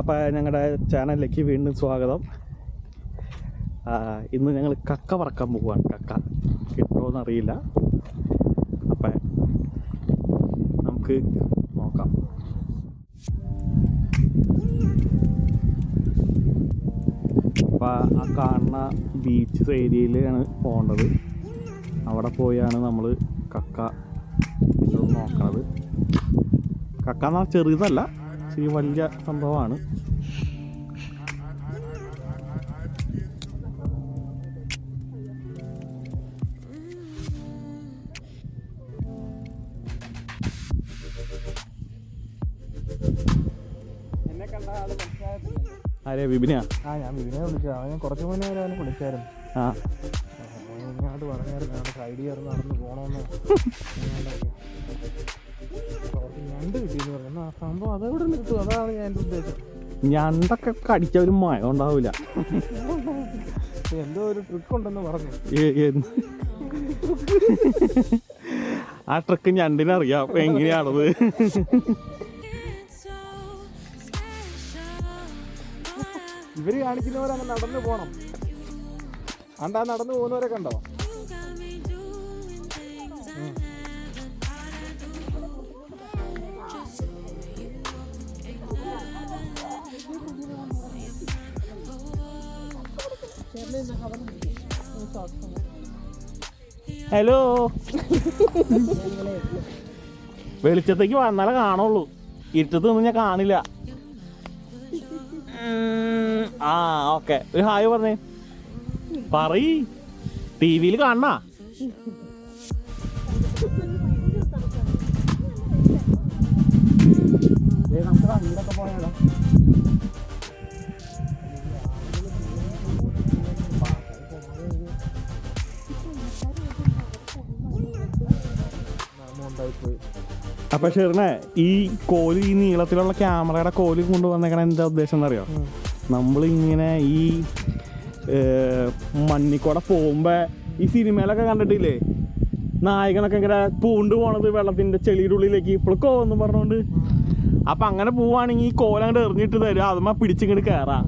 അപ്പോൾ ഞങ്ങളുടെ ചാനലിലേക്ക് വീണ്ടും സ്വാഗതം. ഇന്ന് ഞങ്ങൾ കക്ക പറക്കാൻ പോവുകയാണ് കക്ക കിട്ടുമോയെന്നറിയില്ല അപ്പം നമുക്ക് നോക്കാം. അപ്പോൾ ആ കാണുന്ന ബീച്ച് ഏരിയയിലാണ് പോകേണ്ടത് അവിടെ പോയാണ് നമ്മൾ കക്ക നോക്കണത്. കക്ക എന്ന് ചെറിയതല്ല ഇച്ചിരി വലിയ സംഭവമാണ്. എന്നെ ബിബിനെയാ ആ ഞാൻ ബിബിനെ വിളിച്ചു അവനെ കുറച്ച് മുന്നേ വരെ അവനെ വിളിച്ചായിരുന്നു. ആ. ഇങ്ങോട്ട് പറഞ്ഞായിരുന്നു അവിടെ സൈഡ് കയറി നടന്ന് പോകണമെന്ന് ഞണ്ട് കിട്ടിയെന്ന് പറഞ്ഞു? ആ സംഭവം അതെവിടെ നിർത്തും അതാണ് ഞാൻ എന്റെ ഉദ്ദേശം. ഞണ്ടൊക്കെ കടിച്ച ഒരു മയം ഉണ്ടാവില്ല എന്തോ ഒരു ട്രിക്ക് ഉണ്ടെന്ന് പറഞ്ഞു? ആ ട്രിക്ക് ഞണ്ടിനറിയാം എങ്ങനെയാണത്? ഇവർ കാണിക്കുന്നവരങ്ങ് നടന്നു പോണം. അണ്ടാ നടന്നു പോകുന്നവരൊക്കെ കണ്ടോ? ഹലോ വെളിച്ചത്തേക്ക് വന്നാലേ കാണുള്ളൂ. ഇരുട്ടത്ത് നിന്ന് ഞാൻ കാണില്ല. ആ ഓക്കെ. ഒരു ഹായ് പറഞ്ഞേ. പറയ്. ടി വിയിൽ കാണണ നമുക്ക് അങ്ങോട്ടൊക്കെ പോയാലോ? അപ്പൊ ഷെറിനെ ഈ കോലി ഈ നീളത്തിലുള്ള ക്യാമറയുടെ കോൽ കൊണ്ടുവന്നേക്കണ എന്താ ഉദ്ദേശം എന്നറിയോ? നമ്മളിങ്ങനെ ഈ മണ്ണിക്കൂടെ പോകുമ്പോ ഈ സിനിമയിലൊക്കെ കണ്ടിട്ടില്ലേ? നായകനൊക്കെ ഇങ്ങനെ പൂണ്ട് പോണത് വെള്ളത്തിന്റെ ചെളിയുടെ ഉള്ളിലേക്ക്. ഇപ്പോഴൊക്കെ എന്ന് പറഞ്ഞോണ്ട്. അപ്പൊ അങ്ങനെ പോവാണെങ്കിൽ ഈ കോലങ്ങോട്ട് എറിഞ്ഞിട്ട് തരും. അതുമ്മ പിടിച്ചിങ്ങോട്ട് കയറാ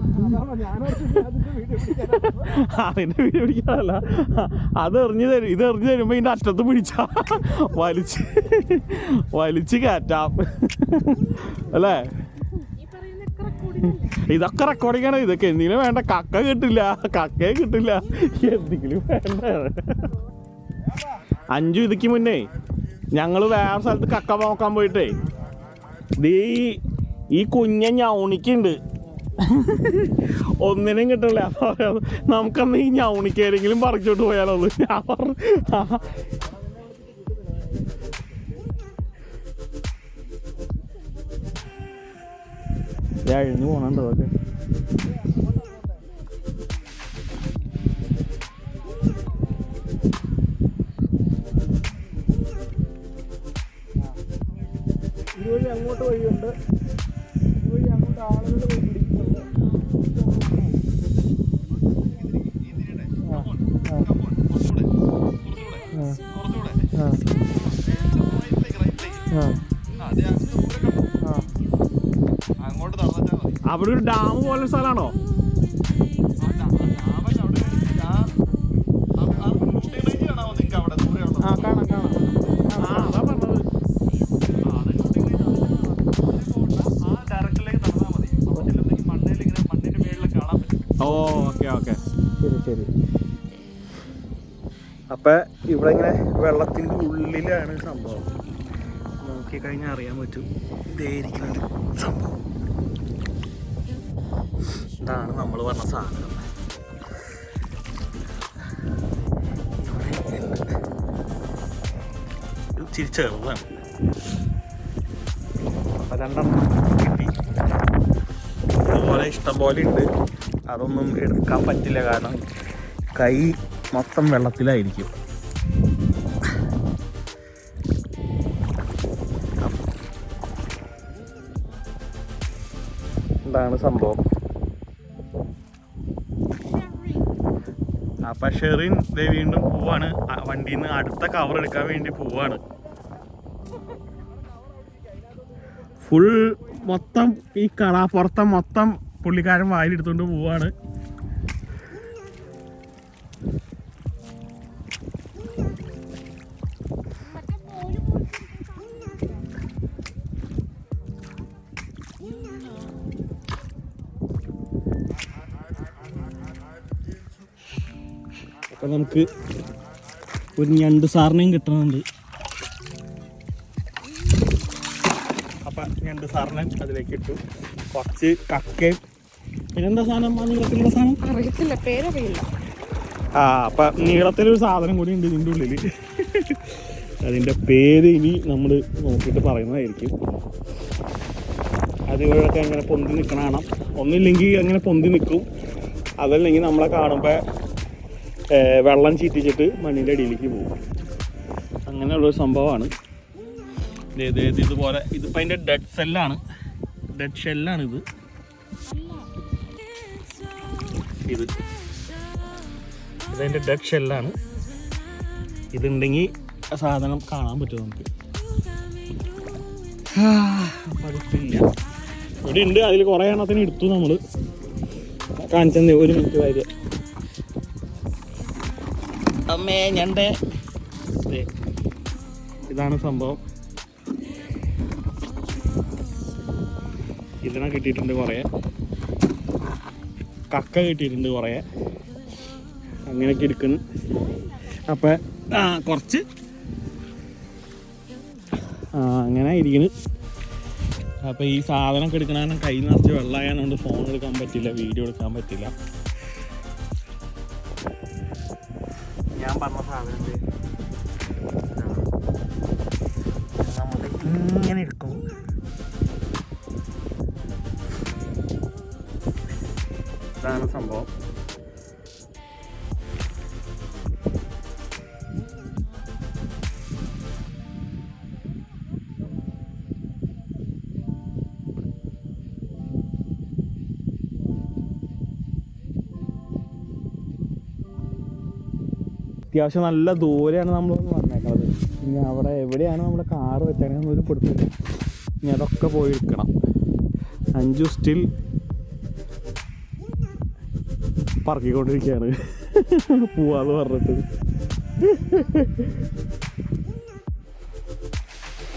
അതിന്റെ വീട് പിടിക്കാനല്ല. അത് എറിഞ്ഞു തരും. ഇത് എറിഞ്ഞു തരുമ്പോ ഇതിന്റെ അറ്റത്ത് പിടിച്ചാ. വലിച്ച്. വലിച്ച് കയറ്റാം അല്ലേ? ഇതൊക്കെ റെക്കോർഡിംഗ് ആണ്. ഇതൊക്കെ എന്തെങ്കിലും വേണ്ട. കക്ക കിട്ടില്ല. കക്കയെ കിട്ടില്ല. എന്തെങ്കിലും വേണ്ട. അഞ്ചു ഇതിക്ക് മുന്നേ ഞങ്ങൾ വേറെ സ്ഥലത്ത് കക്ക നോക്കാൻ പോയിട്ടേ ദേ ഈ- കുഞ്ഞ ഞൗണിക്കുണ്ട്. ഒന്നിനും കിട്ടില്ല നമുക്കന്ന് ഈ ഞൗണിക്കേരെങ്കിലും പറിച്ചോട്ട് പോയാലോ. ഞാൻ അഴിഞ്ഞു പോണുണ്ടോ? അതൊക്കെ അങ്ങോട്ട് വഴിയുണ്ട് വഴി അങ്ങോട്ട് ആളുകൾ പോയി പിടിക്കുന്നുണ്ട് ആ, ആ, ആ, ആ, ആ. അങ്ങോട്ട് നടന്നാ മതി അവിടെ ഒരു ഡാം പോലെ സ്ഥലമാണോ ആ കാണാം. ഓ ഓക്കെ ഓക്കെ. ശരി ശരി. അപ്പൊ ഇവിടെ ഇങ്ങനെ വെള്ളത്തിന്റെ ഉള്ളിലാണ് സംഭവം. നോക്കി കഴിഞ്ഞാൽ അറിയാൻ പറ്റും ഇതേരിക്കുന്നുണ്ട് സംഭവം. ഇതാണ് നമ്മൾ പറഞ്ഞ സാധനം. ഇവിടെ. ഇത് ചെറുതാണ്. അപ്പൊ രണ്ടെണ്ണം കിട്ടി അതുപോലെ ഇഷ്ടം പോലെ ഉണ്ട്. അതൊന്നും എടുക്കാൻ പറ്റില്ല കാരണം കൈ മൊത്തം വെള്ളത്തിലായിരിക്കും. എന്താണ് സംഭവം. അപ്പൊ ഷെറിൻ ദേ വീണ്ടും പോവാണ്. വണ്ടിയിൽ നിന്ന് അടുത്ത കവർ എടുക്കാൻ വേണ്ടി പോവാണ്. ഫുൾ മൊത്തം ഈ കടാപ്പുറത്തെ മൊത്തം പുള്ളിക്കാരൻ വായിലെടുത്തുകൊണ്ട് പോവാണ്. അപ്പൊ നമുക്ക് ഒരു ഞണ്ട് സാറിനെയും കിട്ടുന്നുണ്ട് അപ്പൊ ഞണ്ട് സാറിനെ അതിലേക്ക് ഇട്ടു. കുറച്ച് കക്കയും പിന്നെന്താ സാധനം? ആ നീളത്തിലുള്ള സാധനം? അറിയത്തില്ല പേരറിയില്ല. ആ അപ്പൊ നീളത്തിലൊരു സാധനം കൂടി ഉണ്ട് ഇതിന്റെ ഉള്ളിൽ അതിന്റെ പേര് ഇനി നമ്മൾ നോക്കിയിട്ട് പറയുന്നതായിരിക്കും. അതുപോലൊക്കെ അങ്ങനെ പൊന്തി നിൽക്കണ കാണാം. ഒന്നില്ലെങ്കിൽ അങ്ങനെ പൊന്തി നിൽക്കും. അതല്ലെങ്കിൽ നമ്മളെ കാണുമ്പോൾ വെള്ളം ചീറ്റിച്ചിട്ട് മണ്ണിന്റെ അടിയിലേക്ക് പോകും. അങ്ങനെയുള്ളൊരു സംഭവമാണ്. ഇതുപോലെ ഇതിപ്പോൾ അതിന്റെ ഡെഡ് സെല്ലാണ് ഡെഡ് ഷെല്ലാണ് ഇത് ഇത് ഇതതിന്റെ ഡെഡ് ഷെല്ലാണ് ഇതുണ്ടെങ്കിൽ സാധനം കാണാൻ പറ്റും നമുക്ക്? ഇവിടെ ഉണ്ട് അതിൽ കുറേ എണ്ണത്തിന് എടുത്തു നമ്മൾ കാണിച്ചെന്ന് ഒരു മിനിറ്റ് വരിക അമ്മേ ഞണ്ട്. ഇതാണ് സംഭവം. ഇതിനെ കിട്ടിയിട്ടുണ്ട് കുറേ. കക്ക കിട്ടിയിട്ടുണ്ട് കുറേ. അങ്ങനെയൊക്കെ എടുക്കുന്നു. അപ്പോൾ ആ കുറച്ച്. ആ അങ്ങനെ ഇരിക്കുന്നു. അപ്പോൾ ഈ സാധനമൊക്കെ എടുക്കണ കൈ നിറച്ച് വെള്ളമായതുകൊണ്ട് ഫോൺ എടുക്കാൻ പറ്റില്ല വീഡിയോ എടുക്കാൻ പറ്റില്ല. ഞാൻ പറഞ്ഞ സാധനം ഇങ്ങനെ എടുക്കും. ഇതാണ് സംഭവം. അത്യാവശ്യം നല്ല ദൂരെയാണ് നമ്മൾ വന്നേക്കുന്നത് ഇനി അവിടെ എവിടെയാണ് നമ്മുടെ കാറ് വെച്ചേക്കണെന്ന് ഒരു പിടുത്തില്ല ഇനി അതൊക്കെ പോയി എടുക്കണം. അഞ്ചു സ്റ്റിൽ പറക്കിക്കൊണ്ടിരിക്കുകയാണ് പോവാന്ന് പറഞ്ഞിട്ട്.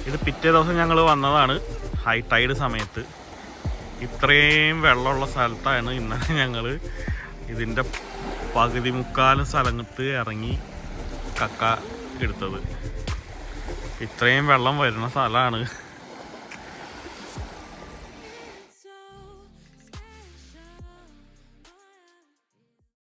ഇത് പിറ്റേ ദിവസം ഞങ്ങൾ വന്നതാണ് ഹൈ ടൈഡ് സമയത്ത്. ഇത്രയും വെള്ളമുള്ള സ്ഥലത്താണ് ഇന്നലെ ഞങ്ങൾ ഇതിന്റെ പകുതി മുക്കാലും സ്ഥലത്ത് ഇറങ്ങി കക്ക എടുത്തത്. ഇത്രയും വെള്ളം വരുന്ന സ്ഥലമാണ്.